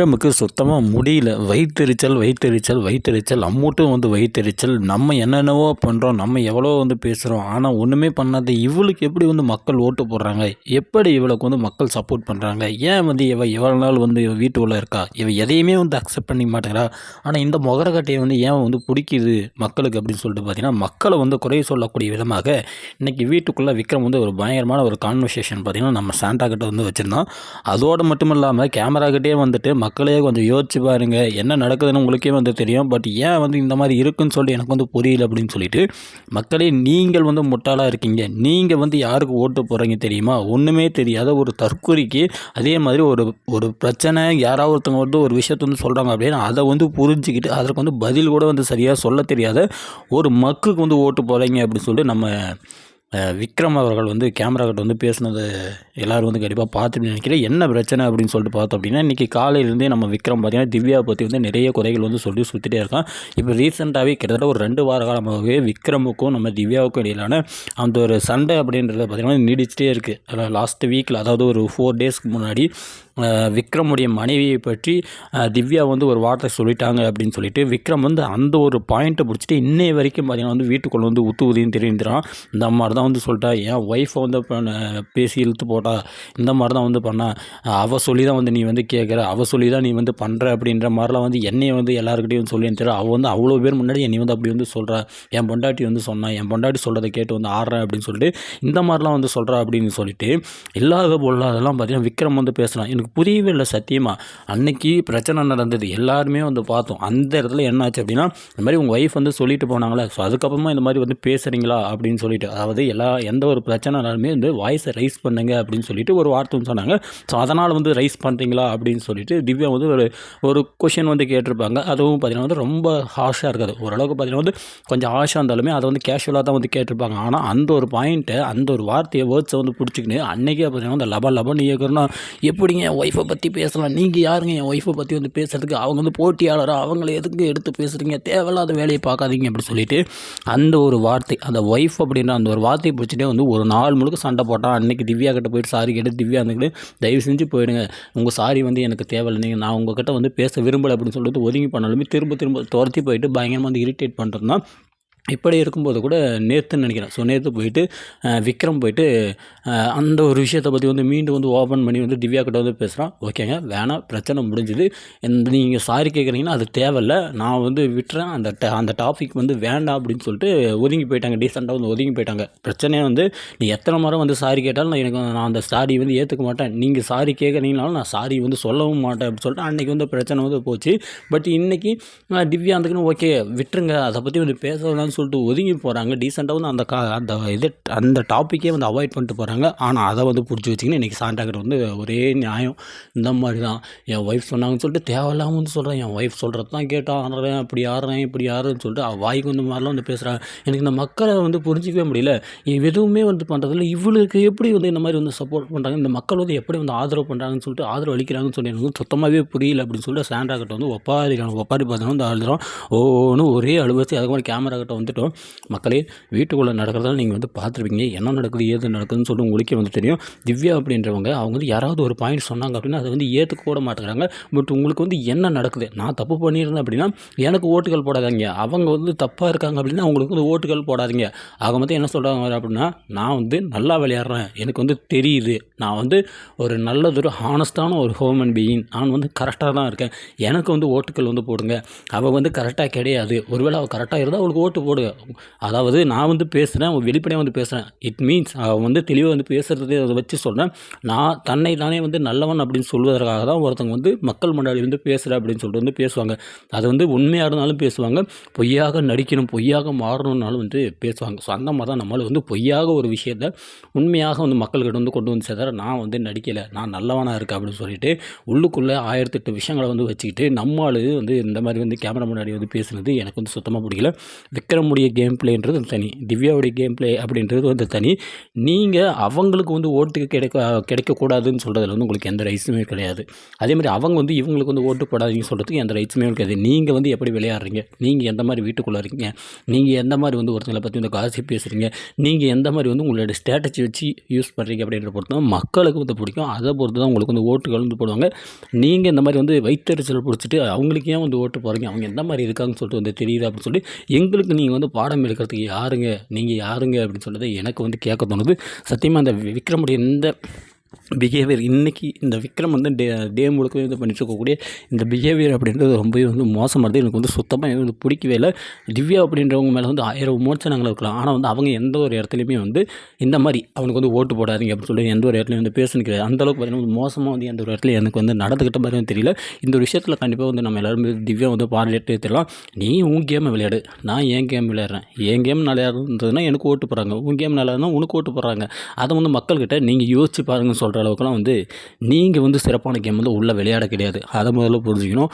நமக்கு சுத்தமாக முடியல. வயிற்றெரிச்சல் வயிற்றெரிச்சல் வயிற்றெரிச்சல். அம்மூட்டும் வந்து வயிற்றெரிச்சல். நம்ம என்னென்னவோ பண்ணுறோம் நம்ம எவ்வளோ வந்து பேசுகிறோம் ஆனால் ஒன்றுமே பண்ணாத இவளுக்கு எப்படி வந்து மக்கள் ஓட்டு போடுறாங்க? எப்படி இவளுக்கு வந்து மக்கள் சப்போர்ட் பண்ணுறாங்க ஏன் வந்து இவ எவ்வளோ நாள் வந்து இவ வீட்டுக்குள்ளே இருக்கா? இவ எதையுமே வந்து அக்செப்ட் பண்ணிக்க மாட்டேங்கிறா. ஆனால் இந்த முகரக்கட்டையை வந்து ஏன் வந்து பிடிக்குது மக்களுக்கு அப்படின்னு சொல்லிட்டு பார்த்தீங்கன்னா மக்களை வந்து குறை சொல்லக்கூடிய விதமாக இன்றைக்கி வீட்டுக்குள்ளே விக்ரம் வந்து ஒரு பயங்கரமான ஒரு கான்வர்சேஷன் பார்த்திங்கன்னா நம்ம சாண்டா கிட்ட வந்து வச்சுருந்தோம் அதோடு மட்டும் இல்லாமல் கேமரா கிட்டே வந்துட்டு மக்களே கொஞ்சம் யோசிச்சு பாருங்கள் என்ன நடக்குதுன்னு உங்களுக்கே வந்து தெரியும். பட் ஏன் வந்து இந்த மாதிரி இருக்குன்னு சொல்லி எனக்கு வந்து புரியல அப்படின்னு சொல்லிட்டு மக்களே நீங்கள் வந்து முட்டாளாக இருக்கீங்க. நீங்கள் வந்து யாருக்கு ஓட்டு போகிறீங்க தெரியுமா? ஒன்றுமே தெரியாத ஒரு தற்கொலைக்கு அதே மாதிரி ஒரு ஒரு பிரச்சனை யாராவது ஒருத்தவங்க வந்து ஒரு விஷயத்த வந்து சொல்கிறாங்க அப்படின்னா அதை வந்து புரிஞ்சுக்கிட்டு அதற்கு வந்து பதில் கூட வந்து சரியாக சொல்ல தெரியாத ஒரு மக்குக்கு வந்து ஓட்டு போகிறீங்க அப்படின்னு சொல்லிட்டு நம்ம விக்ரம் அவர்கள் வந்து கேமராக்கிட்ட வந்து பேசுனது எல்லோரும் வந்து கண்டிப்பாக பார்த்துட்டு நினைக்கிறேன். என்ன பிரச்சனை அப்படின்னு சொல்லிட்டு பார்த்தோம் அப்படின்னா இன்றைக்கி காலையிலேருந்தே நம்ம விக்ரம் பார்த்தீங்கன்னா திவ்யா பற்றி வந்து நிறைய குறைகள் வந்து சொல்லி சுற்றிட்டே இருக்கான். இப்போ ரீசெண்டாகவே கிட்டத்தட்ட ஒரு ரெண்டு வார காலமாகவே விக்ரமுக்கும் நம்ம திவ்யாவுக்கும் இடையிலான அந்த ஒரு சண்டை அப்படின்றத பார்த்திங்கன்னா நீடிச்சிட்டே இருக்குது லாஸ்ட் வீக்கில் அதாவது ஒரு ஃபோர் டேஸ்க்கு முன்னாடி விக்ரமுடைய மனைவியை பற்றி திவ்யா வந்து ஒரு வார்த்தை சொல்லிட்டாங்க அப்படின்னு சொல்லிட்டு விக்ரம் வந்து அந்த ஒரு பாயிண்ட்டை பிடிச்சிட்டு இன்னைய வரைக்கும் பார்த்தீங்கன்னா வந்து வீட்டுக்குள்ளே வந்து உத்து உதின்னு தெரிஞ்சிடான் இந்த மாதிரி தான் வந்து சொல்லிட்டா என் ஒய்ஃபை வந்து பேசி இழுத்து போட்டா இந்த மாதிரி தான் வந்து பண்ணா. அவள் சொல்லி தான் வந்து நீ வந்து கேட்குற அவள் சொல்லி தான் நீ வந்து பண்ணுற அப்படின்ற மாதிரிலாம் வந்து என்னையை வந்து எல்லாருக்கிட்டையும் சொல்லி தெரியும். அவள் வந்து அவ்வளோ பேர் முன்னாடி என்னை வந்து அப்படி வந்து சொல்கிறா என் பொண்டாட்டி வந்து சொன்னான் என் பொண்டாட்டி சொல்கிறத கேட்டு வந்து ஆடுறேன் அப்படின்னு சொல்லிட்டு இந்த மாதிரிலாம் வந்து சொல்கிறா அப்படின்னு சொல்லிட்டு இல்லாத பொல்லாதெல்லாம் பார்த்தீங்கன்னா விக்ரம் வந்து பேசுகிறான் எனக்கு புரியவே இல்லை சத்தியமாக அன்னைக்கு பிரச்சனை நடந்தது. எல்லாருமே வந்து பார்த்தோம். அந்த இடத்துல என்ன ஆச்சு அப்படின்னா இந்த மாதிரி உங்கள் ஒய்ஃப் வந்து சொல்லிட்டு போனாங்களே? ஸோ அதுக்கப்புறமா இந்த மாதிரி வந்து பேசுகிறீங்களா அப்படின்னு சொல்லிட்டு அதாவது எல்லா எந்த ஒரு பிரச்சனைனாலுமே வந்து வாய்ஸை ரைஸ் பண்ணுங்க அப்படின்னு சொல்லிட்டு ஒரு வார்த்தை சொன்னாங்க. ஸோ அதனால் வந்து ரைஸ் பண்ணுறீங்களா அப்படின்னு சொல்லிட்டு திவ்யா வந்து ஒரு ஒரு கொஷின் வந்து கேட்டிருப்பாங்க. அதுவும் பார்த்தீங்கன்னா வந்து ரொம்ப ஹாஷாக இருக்காது. ஓரளவுக்கு பார்த்தீங்கன்னா வந்து கொஞ்சம் ஹாஷாக இருந்தாலுமே அதை வந்து கேஷுவலாக தான் வந்து கேட்டிருப்பாங்க. ஆனால் அந்த ஒரு பாயிண்ட்டை அந்த ஒரு வார்த்தையை வேர்ட்ஸை வந்து பிடிச்சிக்கின்னு அன்றைக்கே பார்த்தீங்கன்னா அந்த லப லபன் இயக்கம்னா எப்படிங்க என் ஒய்ஃபை பற்றி பேசலாம். நீங்கள் யாருங்க என் ஒய்ஃபை பற்றி வந்து பேசுகிறதுக்கு அவங்க வந்து போட்டியாளராக அவங்கள எதுக்கு எடுத்து பேசுகிறீங்க தேவையில்லாத வேலையை பார்க்காதீங்க அப்படி சொல்லிட்டு அந்த ஒரு வார்த்தை அந்த ஒய்ஃப் அப்படின்ற அந்த ஒரு வார்த்தையை பிடிச்சிட்டே வந்து ஒரு நாள் முழுக்க சண்டை போட்டான் அன்றைக்கி திவ்யா கிட்ட போயிட்டு சாரி கேட்டு திவ்யா இருந்துக்கிட்டு தயவு செஞ்சு போயிடுங்க. உங்கள் சாரி வந்து எனக்கு தேவையில்லை. நீங்கள் நான் உங்ககிட்ட வந்து பேச விரும்பலை அப்படின்னு சொல்லிட்டு ஒதுங்கி பண்ணாலுமே திரும்ப திரும்ப துரத்தி போயிட்டு பயங்கரமாக வந்து இரிட்டேட் பண்ணுறதுனா இப்படி இருக்கும்போது கூட நேற்றுன்னு நினைக்கிறேன். ஸோ நேற்று போயிட்டு விக்ரம் போயிட்டு அந்த ஒரு விஷயத்தை பற்றி வந்து மீண்டும் வந்து ஓப்பன் பண்ணி வந்து திவ்யா கிட்ட வந்து பேசுகிறான் ஓகேங்க வேணாம் பிரச்சனை முடிஞ்சுது. இந்த நீங்கள் சாரி கேட்குறீங்கன்னா அது தேவையில்ல. நான் வந்து விட்டுறேன். அந்த அந்த டாபிக் வந்து வேண்டாம் அப்படின்னு சொல்லிட்டு ஒதுங்கி போயிட்டாங்க. டீசெண்டாக வந்து ஒதுங்கி போயிட்டாங்க. பிரச்சனையே வந்து நீ எத்தனை முறை வந்து சாரி கேட்டாலும் நான் எனக்கு நான் அந்த சாரி வந்து ஏற்றுக்க மாட்டேன். நீங்கள் சாரி கேட்குறீங்கனாலும் நான் சாரி வந்து சொல்லவும் மாட்டேன் அப்படின்னு சொல்லிட்டு அன்றைக்கி வந்து பிரச்சனை வந்து போச்சு. பட் இன்றைக்கி திவ்யா அதுக்குன்னு ஓகே விட்டுருங்க. அதை பற்றி வந்து பேச சொல்லிட்டு ஒதுங்கி போகிறாங்க டீசெண்டாக வந்து அந்த கா அந்த இது அந்த டாப்பிக்கே வந்து அவாய்ட் பண்ணிட்டு போகிறாங்க ஆனால் அதை வந்து பிடிச்சி வச்சிங்கன்னா இன்றைக்கி சாண்டாக்கிட்ட வந்து ஒரே நியாயம். இந்த மாதிரி தான் என் ஒய்ஃப் சொன்னாங்கன்னு சொல்லிட்டு தேவையில்லாமல் வந்து சொல்கிறேன் என் ஒய்ஃப் சொல்கிறது தான் கேட்டால் ஆடுறேன் அப்படி ஆடுறேன் இப்படி ஆடுறேன்னு சொல்லிட்டு அவள் வாய்க்கு வந்து மாதிரிலாம் வந்து பேசுகிறாங்க எனக்கு இந்த மக்களை வந்து புரிஞ்சிக்கவே முடியல. எதுவுமே வந்து பண்ணுறதில்ல இவளுக்கு எப்படி வந்து இந்த மாதிரி வந்து சப்போர்ட் பண்ணுறாங்க இந்த மக்கள் வந்து எப்படி வந்து ஆதரவு பண்ணுறாங்கன்னு சொல்லிட்டு ஆதரவு அளிக்கிறாங்கன்னு சொல்லி எனக்கு வந்து சுத்தமாகவே புரியல அப்படின்னு சொல்லிட்டு சாண்டா வந்து ஒப்பாரிக்கான ஒப்பாரி பார்த்தோன்னா வந்து அழுதுறோம் ஓன்னு ஒரே அழுவச்சு அதுக்கு மாதிரி கேமரா கிட்ட வந்துட்டோம். மக்களே வீட்டுக்குள்ளே நடக்கிறதால நீங்கள் வந்து பார்த்துருப்பீங்க. என்ன நடக்குது ஏது நடக்குதுன்னு சொல்லிட்டு உங்களுக்கே வந்து தெரியும். திவ்யா அப்படின்றவங்க அவங்க வந்து யாராவது ஒரு பாயிண்ட் சொன்னாங்க அப்படின்னா அதை வந்து ஏற்றுக்க கூட மாட்டேங்கிறாங்க. பட் உங்களுக்கு வந்து என்ன நடக்குது? நான் தப்பு பண்ணியிருந்தேன் அப்படின்னா எனக்கு ஓட்டுகள் போடாதீங்க. அவங்க வந்து தப்பாக இருக்காங்க அப்படின்னா அவங்களுக்கு வந்து ஓட்டுகள் போடாதீங்க. ஆக மொத்தம் என்ன சொல்கிறாங்க அப்படின்னா நான் வந்து நல்லா விளையாடுறேன். எனக்கு வந்து தெரியுது. நான் வந்து ஒரு நல்லதொரு ஹானஸ்டான ஒரு ஹோமன் பீயிங் நான் வந்து கரெக்டாக தான் இருக்கேன். எனக்கு வந்து ஓட்டுகள் வந்து போடுங்க. அவள் வந்து கரெக்டாக கிடையாது. ஒருவேளை அவள் கரெக்டாக இருந்தால் அவளுக்கு ஓட்டு போடுங்க அதாவது நான் வந்து பேசுகிறேன் வெளிப்படையாக வந்து பேசுகிறேன் இட் மீன்ஸ் அவன் வந்து தெளிவாக வந்து பேசுகிறது அதை வச்சு சொல்கிறேன் நான் தன்னை தானே வந்து நல்லவன் அப்படின்னு சொல்வதற்காக தான் ஒருத்தவங்க வந்து மக்கள் முன்னாடி வந்து பேசுகிறேன் அப்படின்னு சொல்லிட்டு வந்து பேசுவாங்க. அது வந்து உண்மையாக இருந்தாலும் பேசுவாங்க. பொய்யாக நடிக்கணும் பொய்யாக மாறணும்னாலும் வந்து பேசுவாங்க. ஸோ அந்த மாதிரி தான் நம்மளால் வந்து பொய்யாக ஒரு விஷயத்த உண்மையாக வந்து மக்கள்கிட்ட வந்து கொண்டு வந்து சேர்த்தார நான் வந்து நடிக்கலை நான் நல்லவனாக இருக்கேன் அப்படின்னு சொல்லிட்டு உள்ளுக்குள்ளே ஆயிரத்தெட்டு விஷயங்களை வந்து வச்சுக்கிட்டு நம்மளால் வந்து இந்த மாதிரி வந்து கேமரா முன்னாடி வந்து பேசுனது எனக்கு வந்து சுத்தமாக பிடிக்கல. விக்ரம் விக்ரமுடைய கேம் பிளேன்றது தனி. திவ்யாவுடைய கேம் பிளே அப்படின்றது வந்து தனி. நீங்கள் அவங்களுக்கு வந்து ஓட்டு கிடைக்க கிடைக்கக்கூடாதுன்னு சொல்கிறதுல வந்து உங்களுக்கு எந்த ரைட்ஸுமே கிடையாது. அதே மாதிரி அவங்க வந்து இவங்களுக்கு வந்து ஓட்டு போடாதீங்கன்னு சொல்கிறதுக்கு எந்த ரைட்ஸுமே கிடையாது. நீங்கள் வந்து எப்படி விளையாடுறீங்க? நீங்கள் எந்த மாதிரி வீட்டுக்குள்ளே இருக்கீங்க? நீங்கள் எந்த மாதிரி வந்து ஒருத்தங்களை பற்றி வந்து காசி பேசுகிறீங்க நீங்கள் எந்த மாதிரி வந்து உங்களோட ஸ்ட்ராட்டஜி வச்சு யூஸ் பண்ணுறீங்க அப்படின்ற பொறுத்து தான் மக்களுக்கு வந்து பிடிக்கும். அதை பொறுத்து தான் உங்களுக்கு வந்து ஓட்டு கலந்து போடுவாங்க. நீங்கள் இந்த மாதிரி வந்து வைத்தறிச்சல் பிடிச்சிட்டு அவங்களுக்கு ஏன் வந்து ஓட்டு போகிறீங்க அவங்க எந்த மாதிரி இருக்காங்கன்னு சொல்லிட்டு வந்து தெரியுது அப்படின்னு சொல்லி எங்களுக்கு நீங்கள் நீங்கள் வந்து பாடம் எடுக்கிறதுக்கு யாருங்க? நீங்கள் யாருங்க? அப்படின்னு சொன்னதை எனக்கு வந்து கேட்க தோணுது. சத்தியமாக அந்த விக்ரமுடைய இந்த பிஹேவியர் இன்றைக்கி இந்த விக்ரம் வந்து டே டே முழுக்கவே இது பண்ணிட்டு இருக்கக்கூடிய இந்த பிஹேவியர் அப்படின்றது ரொம்பவே வந்து மோசமானது எனக்கு வந்து சுத்தமாக எனக்கு வந்து பிடிக்கவே இல்லை. திவ்யா அப்படின்றவங்க மேலே வந்து ஆயிரம் விமோச்சனங்கள் இருக்கலாம். ஆனால் வந்து அவங்க எந்த ஒரு இடத்துலையுமே வந்து இந்த மாதிரி அவனுக்கு வந்து ஓட்டு போடாதீங்க அப்படின்னு சொல்லி எந்த ஒரு இடத்துலையும் வந்து பேசணும் கிடையாது. அந்தளவுக்கு பார்த்தீங்கன்னா மோசமாக வந்து எந்த ஒரு இடத்துல எனக்கு வந்து நடந்துக்கிட்ட மாதிரியும் தெரியல. இந்த ஒரு விஷயத்தில் கண்டிப்பாக வந்து நம்ம எல்லோரும் திவ்யா வந்து பாராட்டு தெரியலாம் நீ உன் கேமை விளையாடு. நான் என் கேம் விளையாடுறேன். என் கேம் நல்லா இருந்ததுன்னா எனக்கு ஓட்டு போடுறாங்க. உன் கேம் நல்லா இருந்தால் உனக்கு ஓட்டு போடுறாங்க. அதை வந்து மக்கள்கிட்ட நீங்கள் யோசிச்சு பாருங்கன்னு சொல்கிற அளவுக்குலாம் வந்து நீங்கள் வந்து சிறப்பான கேம் வந்து உள்ளே விளையாட கிடையாது. அதை முதல்ல புரிஞ்சுக்கணும்.